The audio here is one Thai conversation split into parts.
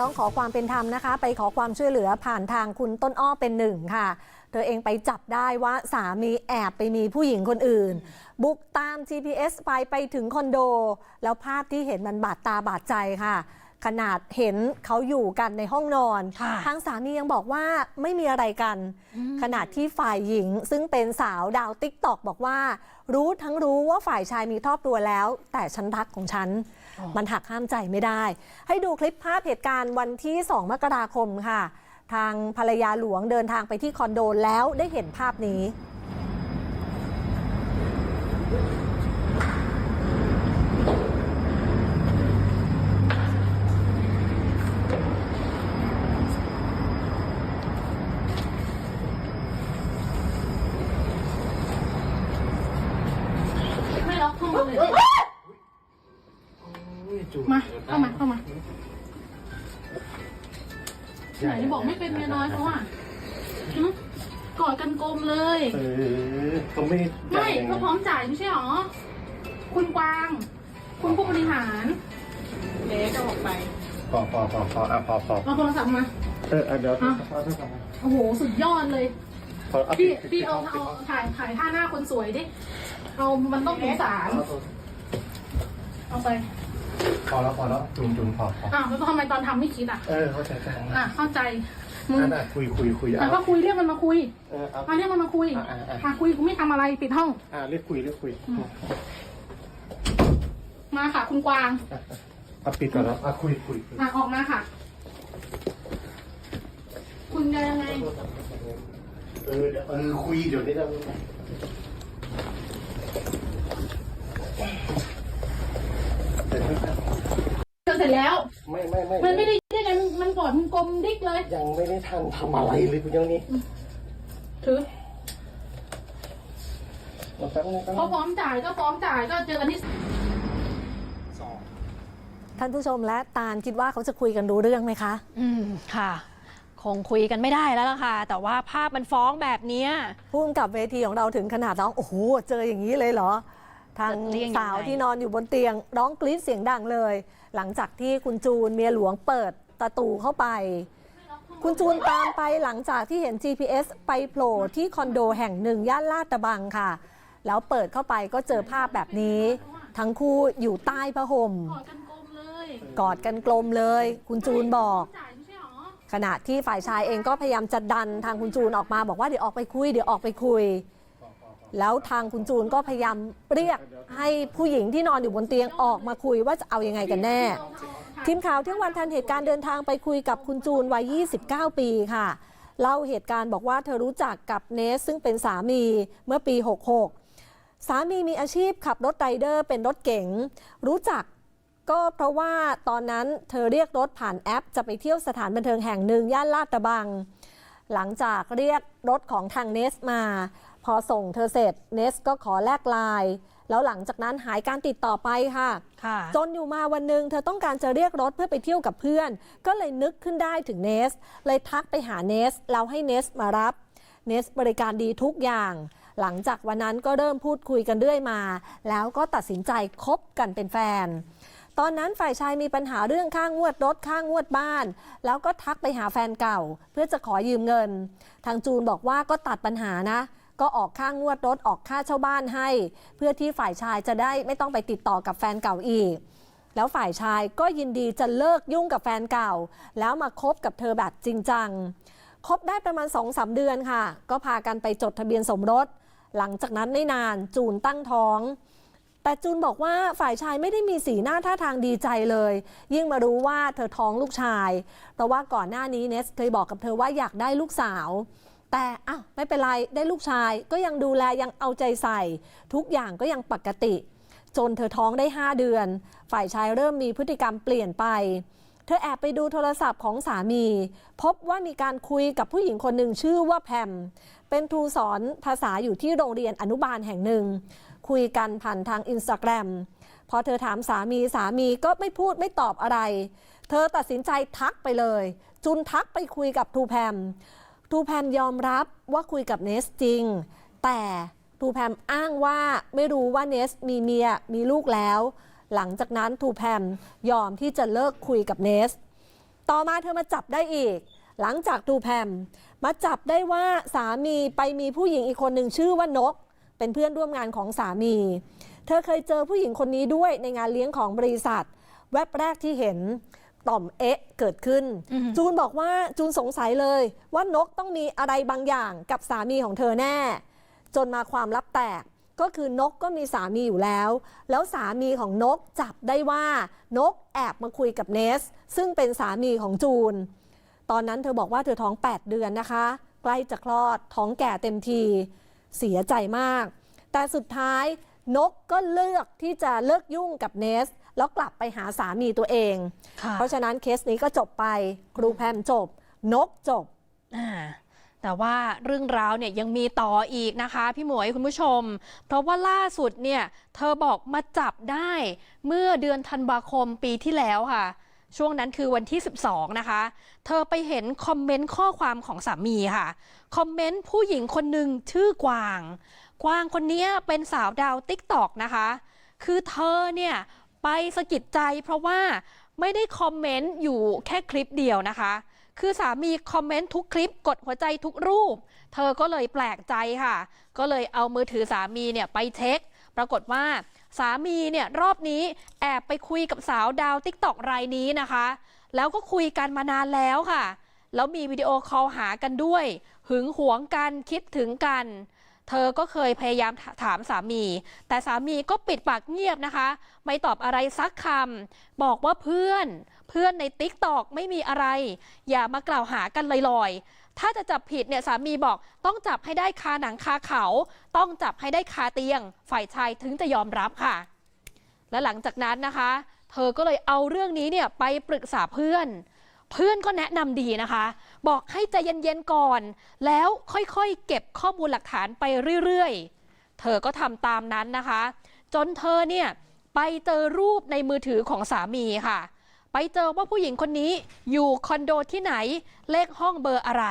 ต้องขอความเป็นธรรมนะคะ ไปขอความช่วยเหลือผ่านทางคุณต้นอ้อเป็นหนึ่งค่ะ เธอเองไปจับได้ว่าสามีแอบไปมีผู้หญิงคนอื่น บุกตาม GPS ไปไปถึงคอนโด แล้วภาพที่เห็นมันบาดตาบาดใจค่ะ ขนาดเห็นเขาอยู่กันในห้องนอน ค่ะ ทางสามียังบอกว่าไม่มีอะไรกัน ขณะที่ฝ่ายหญิงซึ่งเป็นสาวดาวติ๊กตอกบอกว่า รู้ทั้งรู้ว่าฝ่ายชายมีครอบครัวแล้ว แต่ฉันรักของฉัน มันหักห้ามใจไม่ได้ ให้ดูคลิปภาพเหตุการณ์วันที่ 2 มกราคมค่ะ ทางภรรยาหลวงเดินทางไปที่คอนโดแล้วได้เห็นภาพนี้ ไม่ล็อกห้องเลยมาเข้ามาเข้ามาไหนบอกไม่เป็นเมียน้อยเขาอะหึกอดกันกลมเลย เออเขาไม่ไม่เขาพร้อมจ่ายไม่ใช่หรอ คุณกวาง คุณผู้บริหารเจ๊ก็ออกไปพอพอพอพออะพอพอเอาโทรศัพท์มา เอออะเดี๋ยวอะเอาโทรศัพท์มาโอ้โห สุดยอดเลย พอเอาพี่ปิดพี่เอาปิดเอาถ่ายถ่ายท่าหน้าคนสวยดิเอามันต้องสงสารเอาโทรเอาไปพอแล้วพอแล้วจุนจุนพอพออ้าวแล้วทำไมตอนทำไม่คิดอะเออเข้าใจกันอะเข้าใจมึงนั่นน่ะคุยคุยคุยแต่เอาก็คุยเรียกมันมาคุยเออเอามาเรียกมันมาคุยอะอะอะอะคุยกูไม่ทำอะไรปิดห้อง อะเรียกคุยเรียกคุยมาค่ะคุณกวางอะอะเอาปิดก่อนแล้วอะคุยคุยคุยอะออกมาค่ะ คุณจะยังไง เออเดี๋ยวเออคุยเดี๋ยวนี้จะเสร็จแล้วครับเสร็จแล้ว ไม่ไม่ไม่มันไม่ได้ได้กันมันกอดมันกลมดิกเลย ยังไม่ได้ทันทำอะไรเลยคุณยังนี้ถือมาแป๊บนึงแป๊บนึเขางพร้อมจ่ายก็พร้อมจ่ายก็เจอกันที่ท่านผู้ชมและตาลคิดว่าเขาจะคุยกันรู้เรื่องไหมคะ อืม ค่ะ คงคุยกันไม่ได้แล้วล่ะค่ะ แต่ว่าภาพมันฟ้องแบบเนี้ย พุ่มกับเวทีของเราถึงขนาดร้องโอ้โหเจออย่างนี้เลยเหรอ ทางจะเรียกยังไง สาวที่นอนอยู่บนเตียง ร้องกรี๊ดเสียงดังเลย หลังจากที่คุณจูนเมียหลวงเปิดประตูเข้าไป คุณจูนตามไปหลังจากที่เห็น GPS ไปโผล่ที่คอนโดแห่งหนึ่งย่านลาดตระบังค่ะ แล้วเปิดเข้าไปก็เจอภาพแบบนี้ ทั้งคู่อยู่ใต้ผ้าห่ม กอดกันกลมเลยกอดกันกลมเลยคุณจูนบอก จ่ายไม่ใช่หรอ ขณะที่ฝ่ายชายเองก็พยายามจะดันทางคุณจูนออกมาบอกว่าเดี๋ยวออกไปคุยเดี๋ยวออกไปคุย แล้วทางคุณจูนก็พยายามเรียกให้ผู้หญิงที่นอนอยู่บนเตียงออกมาคุยว่าจะเอายังไงกันแน่ ทีมข่าวเที่ยงวันทันเหตุการณ์เดินทางไปคุยกับคุณจูนวัย 29 ปีค่ะเล่าเหตุการณ์บอกว่าเธอรู้จักกับเนส ซึ่งเป็นสามีเมื่อปี 66 สามีมีอาชีพขับรถไรเดอร์เป็นรถเก๋งรู้จัก ก็เพราะว่าตอนนั้นเธอเรียกรถผ่านแอป จะไปเที่ยวสถานบันเทิงแห่งหนึ่งย่านลาดกระบัง หลังจากเรียกรถของทางเนสมา พอส่งเธอเสร็จเนสก็ขอแลกไลน์แล้วหลังจากนั้นหายการติดต่อไปค่ะค่ะจนอยู่มาวันหนึ่งเธอต้องการจะเรียกรถเพื่อไปเที่ยวกับเพื่อน ก็เลยนึกขึ้นได้ถึงเนส เลยทักไปหาเนสแล้วให้เนสมารับเนสบริการดีทุกอย่าง หลังจากวันนั้นก็เริ่มพูดคุยกันเรื่อยมา แล้วก็ตัดสินใจคบกันเป็นแฟน ตอนนั้นฝ่ายชายมีปัญหาเรื่องค่างวดรถค่างวดบ้าน แล้วก็ทักไปหาแฟนเก่า เพื่อจะขอยืมเงิน ทางจูนบอกว่าก็ตัดปัญหานะ ก็ออกค่างวดรถออกค่าเช่าบ้านให้ เพื่อที่ฝ่ายชายจะได้ไม่ต้องไปติดต่อกับแฟนเก่าอีก แล้วฝ่ายชายก็ยินดีจะเลิกยุ่งกับแฟนเก่า แล้วมาคบกับเธอแบบจริงจังคบได้ประมาณ2อสเดือนค่ะ ก็พากันไปจดทะเบียนสมรส หลังจากนั้นไม่นานจูนตั้งท้อง แต่จูนบอกว่าฝ่ายชายไม่ได้มีสีหน้าท่าทางดีใจเลย ยิ่งมารู้ว่าเธอท้องลูกชาย เพราะว่าก่อนหน้านี้เนสเคยบอกกับเธอว่าอยากได้ลูกสาว แต่อ้าวไม่เป็นไรได้ลูกชาย ก็ยังดูแลยังเอาใจใส่ ทุกอย่างก็ยังปกติ จนเธอท้องได้ 5 เดือน ฝ่ายชายเริ่มมีพฤติกรรมเปลี่ยนไป เธอแอบไปดูโทรศัพท์ของสามี พบว่ามีการคุยกับผู้หญิงคนหนึ่งชื่อว่าแพมเป็นครูสอนภาษาอยู่ที่โรงเรียนอนุบาลแห่งหนึ่ง คุยกันผ่านทางอินสตาแกรมพอเธอถามสามีสามีก็ไม่พูดไม่ตอบอะไร เธอตัดสินใจทักไปเลย จุนทักไปคุยกับครูแพมทูแพมยอมรับว่าคุยกับเนสจริง แต่ทูแพมอ้างว่าไม่รู้ว่าเนสมีเมียมีลูกแล้ว หลังจากนั้นทูแพมยอมที่จะเลิกคุยกับเนส ต่อมาเธอมาจับได้อีก หลังจากดูแพมมาจับได้ว่าสามีไปมีผู้หญิงอีกคนหนึ่งชื่อว่านก เป็นเพื่อนร่วมงานของสามี เธอเคยเจอผู้หญิงคนนี้ด้วยในงานเลี้ยงของบริษัท แวบแรกที่เห็นต่อมเอ๊ะเกิดขึ้นอือหือจูนบอกว่าจูนสงสัยเลยว่านกต้องมีอะไรบางอย่างกับสามีของเธอแน่ จนมาความลับแตกก็คือนกก็มีสามีอยู่แล้ว แล้วสามีของนกจับได้ว่านกแอบมาคุยกับเนส ซึ่งเป็นสามีของจูน ตอนนั้นเธอบอกว่าเธอท้อง 8 เดือนนะคะ ใกล้จะคลอดท้องแก่เต็มที เสียใจมาก แต่สุดท้ายนกก็เลือกที่จะเลิกยุ่งกับเนส แล้วกลับไปหาสามีตัวเองค่ะเพราะฉะนั้นเคสนี้ก็จบไป ครูแพมจบ นกจบอ่าแต่ว่าเรื่องราวเนี่ยยังมีต่ออีกนะคะ พี่หมวยคุณผู้ชม เพราะว่าล่าสุดเนี่ย เธอบอกมาจับได้เมื่อเดือนธันวาคมปีที่แล้วค่ะ ช่วงนั้นคือวันที่ 12 นะคะ เธอไปเห็นคอมเมนต์ข้อความของสามีค่ะ คอมเมนต์ผู้หญิงคนหนึ่งชื่อกวาง กวางคนนี้เป็นสาวดาวติ๊กตอกนะคะ คือเธอเนี่ยไปสะกิดใจเพราะว่าไม่ได้คอมเมนต์อยู่แค่คลิปเดียวนะคะ คือสามีคอมเมนต์ทุกคลิปกดหัวใจทุกรูป เธอก็เลยแปลกใจค่ะ ก็เลยเอามือถือสามีเนี่ยไปเช็ค ปรากฏว่า สามีเนี่ยรอบนี้แอบไปคุยกับสาวดาวติ๊กตอกรายนี้นะคะ แล้วก็คุยกันมานานแล้วค่ะ แล้วมีวิดีโอคอลหากันด้วย หึงหวงกันคิดถึงกัน เธอก็เคยพยายามถามสามี แต่สามีก็ปิดปากเงียบนะคะ ไม่ตอบอะไรสักคำบอกว่าเพื่อนเพื่อนในติ๊กตอกไม่มีอะไร อย่ามากล่าวหากันลอยๆ ถ้าจะจับผิดเนี่ยสามีบอกต้องจับให้ได้คาหนังคาเขา ต้องจับให้ได้คาเตียง ฝ่ายชายถึงจะยอมรับค่ะ และหลังจากนั้นนะคะ เธอก็เลยเอาเรื่องนี้เนี่ยไปปรึกษาเพื่อน เพื่อนก็แนะนำดีนะคะ บอกให้ใจเย็นๆก่อน แล้วค่อยๆ เก็บข้อมูลหลักฐานไปเรื่อยๆ เธอก็ทำตามนั้นนะคะ จนเธอเนี่ยไปเจอรูปในมือถือของสามีค่ะ ไปเจอว่าผู้หญิงคนนี้อยู่คอนโดที่ไหนเลขห้องเบอร์อะไร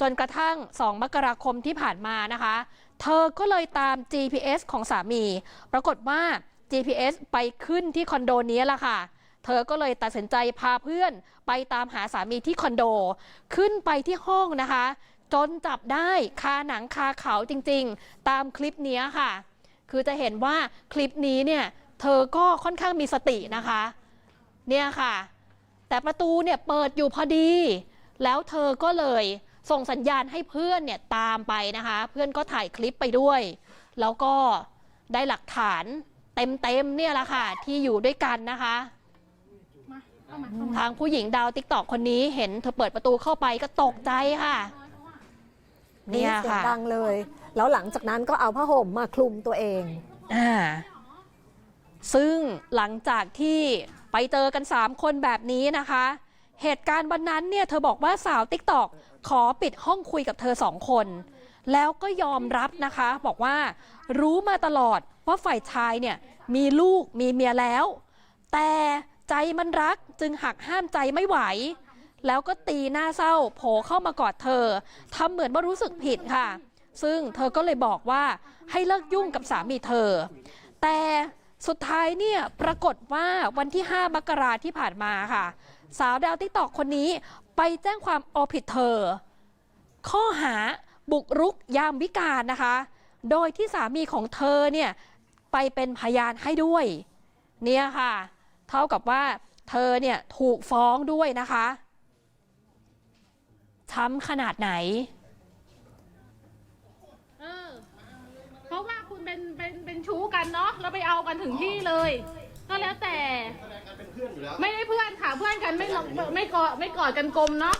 จนกระทั่ง 2 มกราคมที่ผ่านมานะคะ เธอก็เลยตาม GPS ของสามี ปรากฏว่า GPS ไปขึ้นที่คอนโดนี้ละค่ะ เธอก็เลยตัดสินใจพาเพื่อนไปตามหาสามีที่คอนโด ขึ้นไปที่ห้องนะคะ จนจับได้คาหนังคาเขาจริงๆ ตามคลิปนี้ค่ะ คือจะเห็นว่าคลิปนี้เนี่ยเธอก็ค่อนข้างมีสตินะคะ เนี่ยค่ะ แต่ประตูเนี่ยเปิดอยู่พอดี แล้วเธอก็เลยส่งสัญญาณให้เพื่อนเนี่ยตามไปนะคะ เพื่อนก็ถ่ายคลิปไปด้วย แล้วก็ได้หลักฐานเต็มๆเนี่ยแหละค่ะที่อยู่ด้วยกันนะคะ ทางผู้หญิงดาวติ๊กตอกคนนี้เห็นเธอเปิดประตูเข้าไปก็ตกใจค่ะ นี่เนี่ยเสียงค่ะดังเลย แล้วหลังจากนั้นก็เอาผ้าห่มมาคลุมตัวเอง อ่าซึ่งหลังจากที่ไปเจอกัน 3 คนแบบนี้นะคะ เหตุการณ์วันนั้นเนี่ยเธอบอกว่าสาวติ๊กตอกขอปิดห้องคุยกับเธอสองคน แล้วก็ยอมรับนะคะ บอกว่ารู้มาตลอดว่าฝ่ายชายเนี่ยมีลูกมีเมียแล้ว แต่ ใจมันรักจึงหักห้ามใจไม่ไหว แล้วก็ตีหน้าเศร้า โผล่เข้ามากอดเธอทำเหมือนว่ารู้สึกผิดค่ะ ซึ่งเธอก็เลยบอกว่าให้เลิกยุ่งกับสามีเธอ แต่สุดท้ายเนี่ยปรากฏว่าวันที่ 5 มกราที่ผ่านมาค่ะ สาวดาวติ๊กตอกคนนี้ไปแจ้งความเอาผิดเธอ ข้อหาบุกรุกยามวิกาลนะคะ โดยที่สามีของเธอเนี่ยไปเป็นพยานให้ด้วย เนี่ยค่ะ เท่ากับว่าเธอเนี่ยถูกฟ้องด้วยนะคะช้ำขนาดไหน เออเพราะว่าคุณเป็นเป็นเป็นชู้กันเนาะแล้วไปเอากันถึงที่เลย ก็แล้วแต่เป็นเพื่อนอยู่แล้วไม่ได้เพื่อนค่ะเพื่อนกันไม่ลงไม่กอดไม่กอดกันกลมเนาะ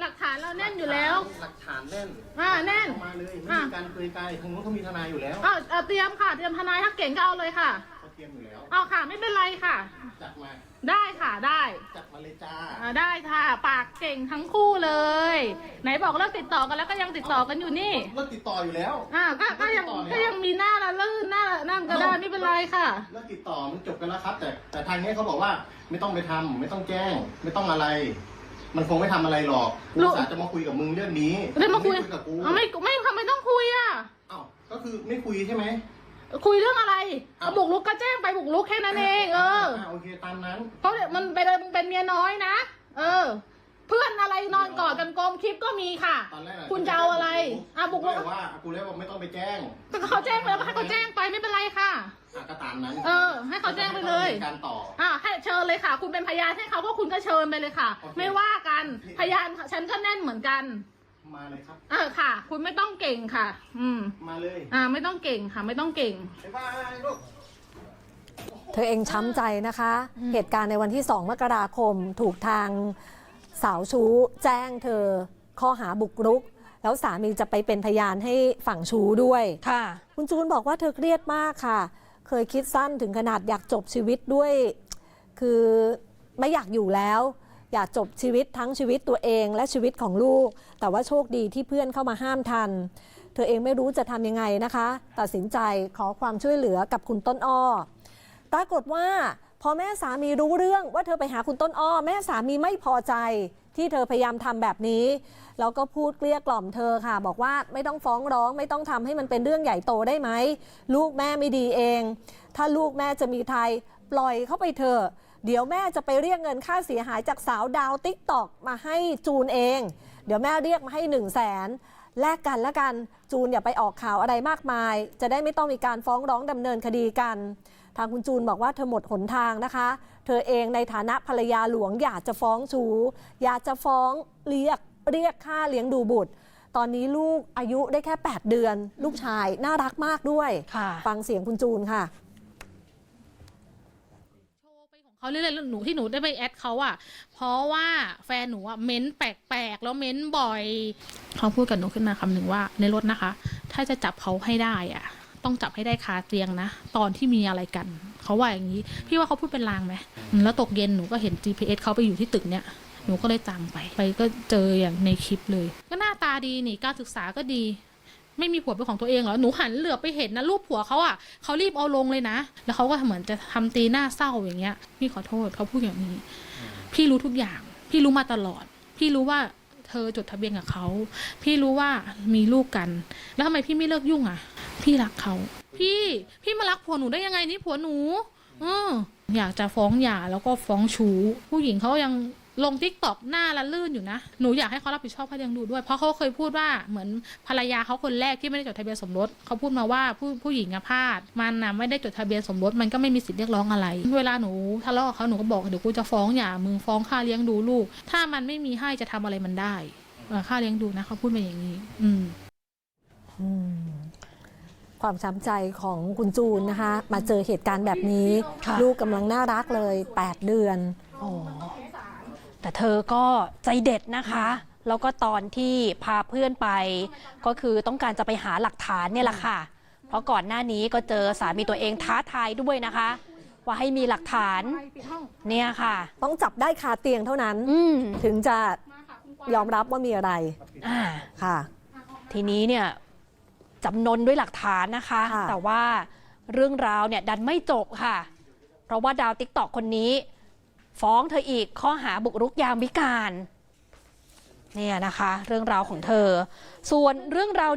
หลักฐานเราแน่นอยู่แล้ว หลักฐานแน่นอ่าแน่นเข้ามาเลยไม่มีการเปลือยกายทางนู้นเขามีทนายอยู่แล้วเอาเอาเตรียมค่ะ เตรียมทนายถ้าเก่งก็เอาเลยค่ะ เขาเตรียมอยู่แล้ว เอาค่ะไม่เป็นไรค่ะ จัดมา ได้ค่ะได้จัดมาเลยจ้าอ่าได้ค่ะ ปากเก่งทั้งคู่เลย ไหนบอกเลิกติดต่อกันแล้วก็ยังติดต่อกันอยู่นี่ เลิกติดต่ออยู่แล้ว อ่าก็ก็ยังก็ยังมีหน้าละลื่นหน้านั่นก็ได้ไม่เป็นไรค่ะ เลิกติดต่อมันจบกันแล้วครับ แต่แต่ทางนี้เขาบอกว่าไม่ต้องไปทำไม่ต้องแจ้ง ไม่ต้องอะไร มันคงไม่ทำอะไรหรอกกูลูกสาจะมาคุยกับมึงเรื่องนี้ได้มาคุยงกับกูเอาไม่ไม่ทำไมต้องคุยอะอ้าวก็คือไม่คุยใช่ไหม คุยเรื่องอะไรอ้าวบุกลุกก็แจ้งไปบุกลุกแค่นั้นเองเออโอเคตามนั้นเพราะมันเป็นมึงเป็นเมียน้อยนะ เออ เพื่อนอะไรนอนกอดกันกลมคลิปก็มีค่ะ ตอนแรกน่คุณจะเอาอะไรอะบุกรุกกูเลยว่ากูเลยว่าไม่ต้องไปแจ้งแต่เขาแจ้งไปแล้วก็ให้เขาแจ้งไปไม่เป็นไรค่ะ อะก็ตามนั้นเออให้เขาแจ้งไปเลยให้ขาดำนินการต่อ อะให้เชิญเลยค่ะ คุณเป็นพยานให้เขาก็คุณก็เชิญไปเลยค่ะ โอเค ไม่ว่ากัน พยานฉันก็แน่นเหมือนกัน มาเลยครับ เออค่ะ คุณไม่ต้องเก่งค่ะ อืม มาเลยอ่า ไม่ต้องเก่งค่ะ ไม่ต้องเก่ง บ๊ายบายลูก เธอเองช้ำใจนะคะ เหตุการณ์ในวันที่ 2 มกราคมถูกทางสาวชู้ แจ้งเธอข้อหาบุกรุก แล้วสามีจะไปเป็นพยานให้ฝั่งชู้ด้วย ค่ะ คุณจูนบอกว่าเธอเครียดมากค่ะ เคยคิดสั้นถึงขนาดอยากจบชีวิตด้วย คือไม่อยากอยู่แล้ว อยากจบชีวิตทั้งชีวิตตัวเองและชีวิตของลูก แต่ว่าโชคดีที่เพื่อนเข้ามาห้ามทัน เธอเองไม่รู้จะทำยังไงนะคะ ตัดสินใจขอความช่วยเหลือกับคุณต้นอ้อปรากฏว่าพอแม่สามีรู้เรื่องว่าเธอไปหาคุณต้นอ้อ แม่สามีไม่พอใจที่เธอพยายามทำแบบนี้ แล้วก็พูดเกลี้ยกล่อมเธอค่ะ บอกว่าไม่ต้องฟ้องร้องไม่ต้องทำให้มันเป็นเรื่องใหญ่โตได้ไหม ลูกแม่ไม่ดีเอง ถ้าลูกแม่จะมีไทยปล่อยเข้าไปเถอะ เดี๋ยวแม่จะไปเรียกเงินค่าเสียหายจากสาวดาวติ๊กตอกมาให้จูนเอง เดี๋ยวแม่เรียกมาให้หนึ่งแสนแลกกันแล้วกันจูนอย่าไปออกข่าวอะไรมากมาย จะได้ไม่ต้องมีการฟ้องร้องดำเนินคดีกัน ทางคุณจูนบอกว่าเธอหมดหนทางนะคะ เธอเองในฐานะภรรยาหลวงอยากจะฟ้องชูอยากจะฟ้องเรียกเรียกค่าเลี้ยงดูบุตร ตอนนี้ลูกอายุได้แค่ 8 เดือน ลูกชายน่ารักมากด้วยค่ะฟังเสียงคุณจูนค่ะโชว์ไปของ เขาเรื่อยๆหนูที่หนูได้ไปแอดเขาอะเพราะว่าแฟนหนูอะเม้นแปลกๆ แล้วเม้นบ่อยเขาพูดกับหนูขึ้นมาคำหนึ่งว่า ในรถนะคะ ถ้าจะจับเขาให้ได้อะต้องจับให้ได้คาเตียงนะ ตอนที่มีอะไรกัน เขาว่าอย่างนี้ พี่ว่าเขาพูดเป็นลางไหมอืมแล้วตกเย็นหนูก็เห็น GPS เขาไปอยู่ที่ตึกเนี่ยหนูก็เลยตามไป ไปก็เจออย่างในคลิปเลย ก็หน้าตาดีนี่การศึกษาก็ดี ไม่มีผัวเป็นของตัวเองเหรอหนูหันเหลือไปเห็นนะรูปผัวเขาอะเขารีบเอาลงเลยนะ แล้วเขาก็เหมือนจะทำตีหน้าเศร้าอย่างเงี้ย พี่ขอโทษเขาพูดอย่างนี้ พี่รู้ทุกอย่าง พี่รู้มาตลอด พี่รู้ว่าเธอจดทะเบียนกับเขาพี่รู้ว่ามีลูกกัน แล้วทำไมพี่ไม่เลิกยุ่งอะ พี่รักเขาพี่พี่มารักผัวหนูได้ยังไงนี่ผัวหนูเอออยากจะฟ้องหย่าแล้วก็ฟ้องชู้ผู้หญิงเขายัง ลงทิกตอกหน้าละลื่นอยู่นะ หนูอยากให้เขารับผิดชอบค่าเลี้ยงดูด้วย เพราะเขาเคยพูดว่าเหมือนภรรยาเขาคนแรกที่ไม่ได้จดทะเบียนสมรสเขาพูดมาว่าผู้ผู้หญิงอะพลาด มันน่ะไม่ได้จดทะเบียนสมรสมันก็ไม่มีสิทธิ์เรียกร้องอะไร เวลาหนูทะเลาะกับเขาหนูก็บอกเดี๋ยวกูจะฟ้องหย่ามึงฟ้องค่าเลี้ยงดูลูก ถ้ามันไม่มีให้จะทำอะไรมันได้เออค่าเลี้ยงดูนะเขาพูดมาอย่างนี้อืมอืมความช้ำใจของคุณจูนนะคะ มาเจอเหตุการณ์แบบนี้ค่ะลูกกำลังน่ารักเลย 8 เดือนโอ้ แต่เธอก็ใจเด็ดนะคะ แล้วก็ตอนที่พาเพื่อนไป ก็คือต้องการจะไปหาหลักฐานเนี่ยแหละค่ะ เพราะก่อนหน้านี้ก็เจอสามีตัวเองท้าทายด้วยนะคะ ว่าให้มีหลักฐานเนี่ยค่ะ ต้องจับได้คาเตียงเท่านั้น อืมถึงจะยอมรับว่ามีอะไรอ่า ค่ะ ทีนี้เนี่ยจำนนด้วยหลักฐานนะคะ ค่ะ แต่ว่าเรื่องราวเนี่ยดันไม่จบค่ะ เพราะว่าดาวติ๊กตอกคนนี้ ฟ้องเธออีกข้อหาบุกรุกยามวิการเนี่ยนะคะ เรื่องราวของเธอ ส่วนเรื่องราว